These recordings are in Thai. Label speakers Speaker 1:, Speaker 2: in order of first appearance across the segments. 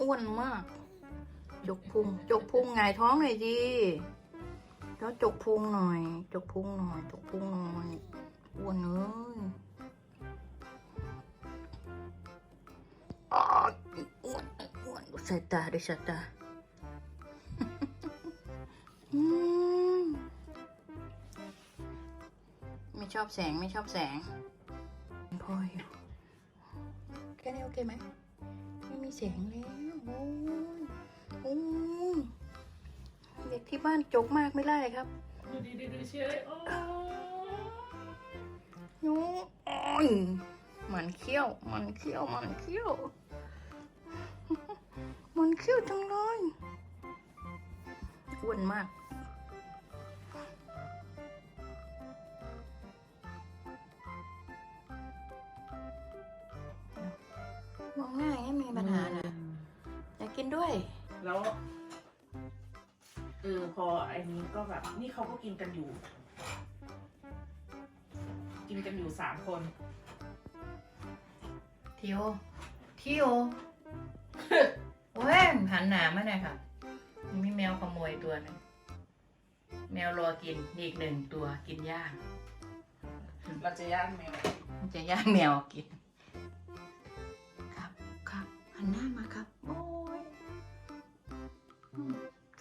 Speaker 1: อ้วนมาก จกพุง จกพุงหงายท้องหน่อยดิแล้วจกพุงหน่อย จกพุงหน่อย จกพุงหน่อยอ้วนเอ้ยอ๋ออ้วนอ้วนดูสายตาดูสายตาอืมไม่ชอบแสงไม่ชอบแสงพออยู่แค่นี้โอเคไหม ไม่มีเสียงแล้ว โอ้ยโอ้ยเด็กที่บ้านจกมากไม่ได้ครับ
Speaker 2: ดูดีดีดูเชยโอ้
Speaker 1: โอ้ยมันเขี้ยว มันเขี้ยว มันเขี้ยว มันเขี้ยวจังเลยอ้วนมากมองหน้า มีปัญหานะ อยากกินด้วย
Speaker 2: แล้วเออพอไอ้นี้ก็แบบ นี่เขาก็กินกันอยู่ กินกันอยู่สามคน
Speaker 1: ทิวทิวโอ้ยหันหนามาหน่อยค่ะ มีแมวขโมยตัวหนึงแมวรอกินอีกหนึ่งตัวกินย่าง
Speaker 2: เราจะย่างแมว
Speaker 1: มันจะย่างแมวกิน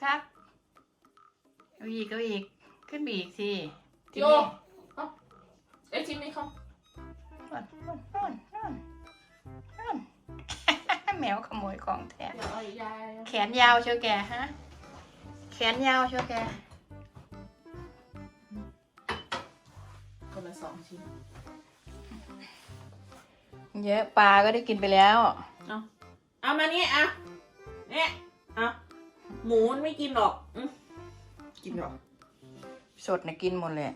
Speaker 1: ครับเอาอีกเอาอีก ขึ้นไปอีกสิ
Speaker 2: โยเอ้าเอ้ยชิ้นนี้เขา
Speaker 1: นอนนอนนอนนอนนอนแมวขโมยของแท้
Speaker 2: เดี๋ยวเอายาย
Speaker 1: แขนยาวเชียวแกฮะ แขนยาวเชียวแก
Speaker 2: คนละสองชิ้น
Speaker 1: เยอะปลาก็ได้กินไปแล้ว
Speaker 2: เอาเอามานี่อะเนี่ยเอา หมูมันไม่กินหรอก กินหรอก
Speaker 1: สดนะกินหมดเลย